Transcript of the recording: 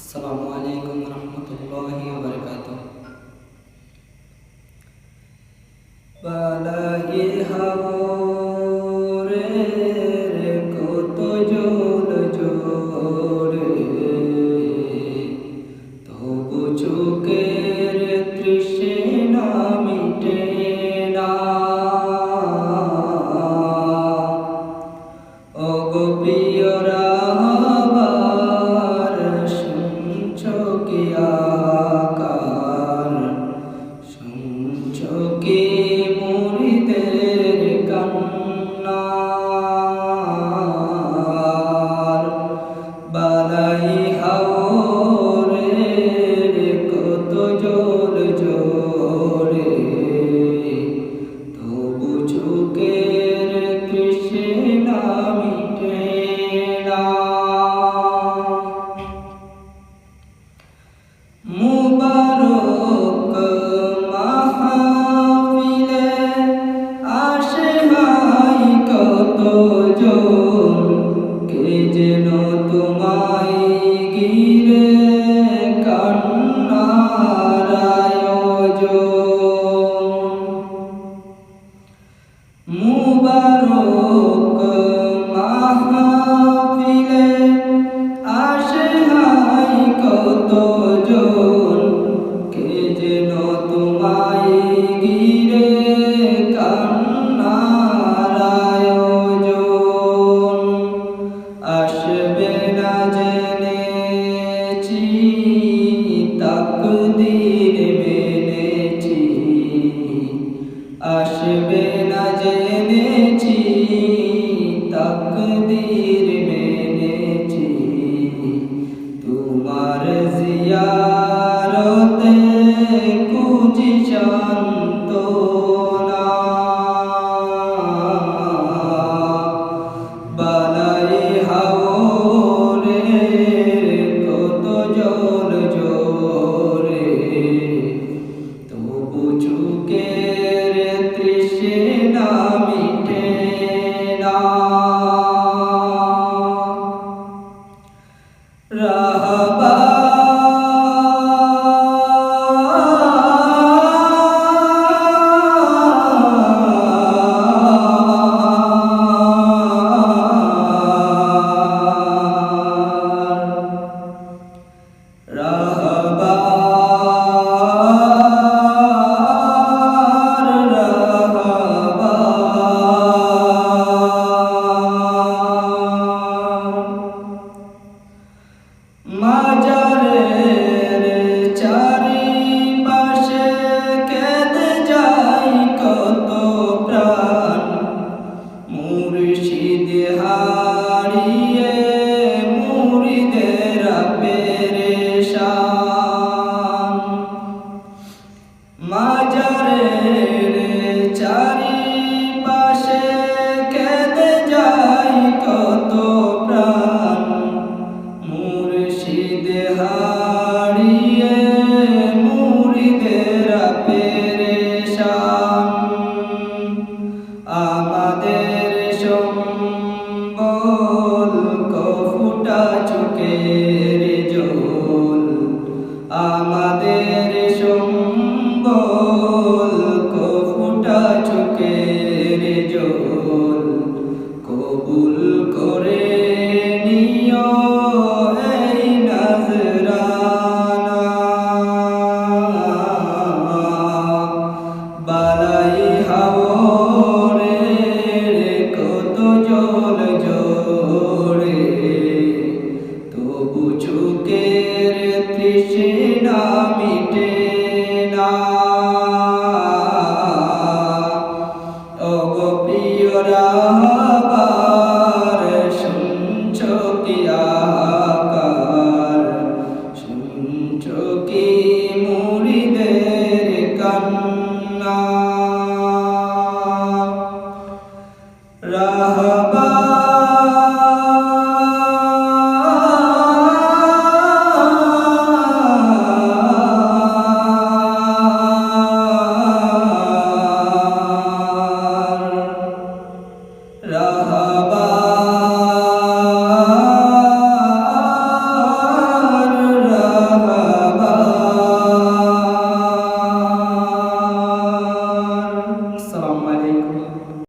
আসসালামু আলাইকুম রহমতুল্লাহি বারাকাতুহু। বালাগি হাওরে কুদির বেনেছি আসবে না জেনেছি তকদির না। ইলাহা